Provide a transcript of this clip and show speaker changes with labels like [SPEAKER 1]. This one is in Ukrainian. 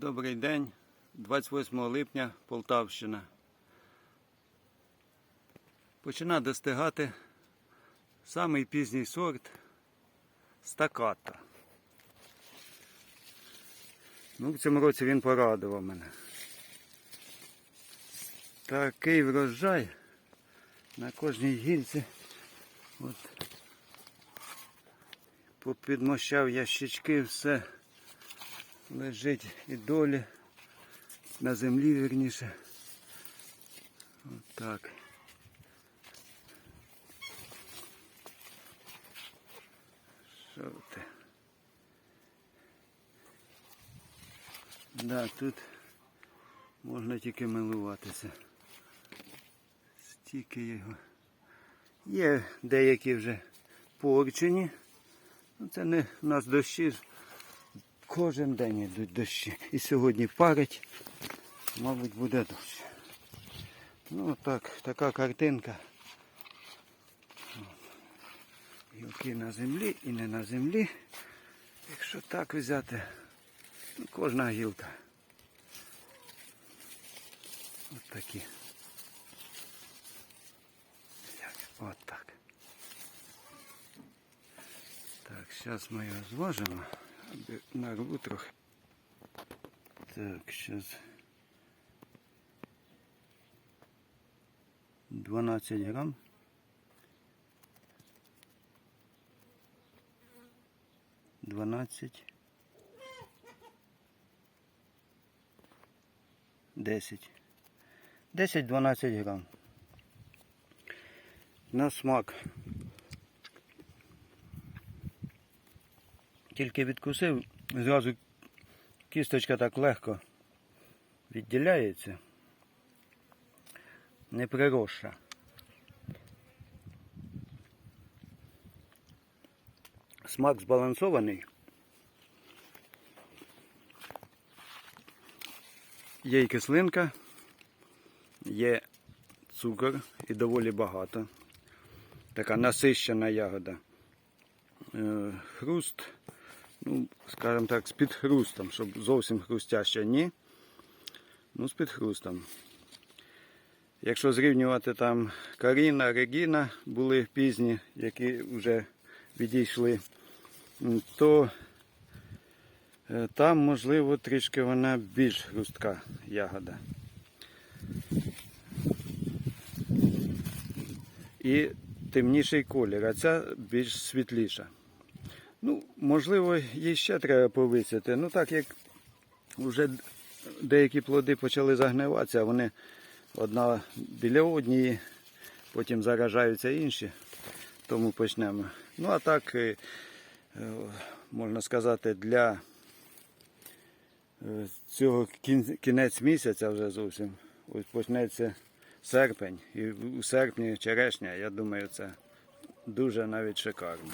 [SPEAKER 1] Добрий день, 28 липня, Полтавщина. Почина достигати самий пізній сорт стаката. Ну, в цьому році він порадував мене. Такий врожай на кожній гільці. От. Попідмощав ящички, все лежить і долі на землі вірніше. Отак. Що ти? Да, тут можна тільки милуватися. Стільки його. Є деякі вже порчені. Ну, Це не у нас дощі. Кожен день йдуть дощі. І сьогодні парить, мабуть, буде дощ. Ну так, така картинка. Гілки на землі і не на землі. Якщо так взяти, ну, кожна гілка. От такі. От так. Так, зараз ми його зважимо. Нарву трохи. Так, зараз. 12 грам. Дванадцять. Десять. Десять-дванадцять грам. На смак. Тільки відкусив, зразу кісточка так легко відділяється. Не приросша. Смак збалансований. Є і кислинка, є цукор і доволі багато. Така насищена ягода. Е, Хруст, ну, скажімо так, з під хрустом, щоб зовсім хрустяще ні. Ну, з під хрустом. Якщо зрівнювати там Каріна, Регіна були пізні, які вже відійшли, то е, там, можливо, трішки вона більш хрустка ягода. І темніший колір, а ця більш світліша. Ну, можливо, їй ще треба повисити. Ну так як вже деякі плоди почали загниватися, вони одна біля однієї, потім заражаються інші, тому почнемо. Ну а так, е, е, можна сказати, для е, цього кінець місяця вже зовсім. Ось почнеться серпень. І у серпні черешня, я думаю, це дуже навіть шикарно.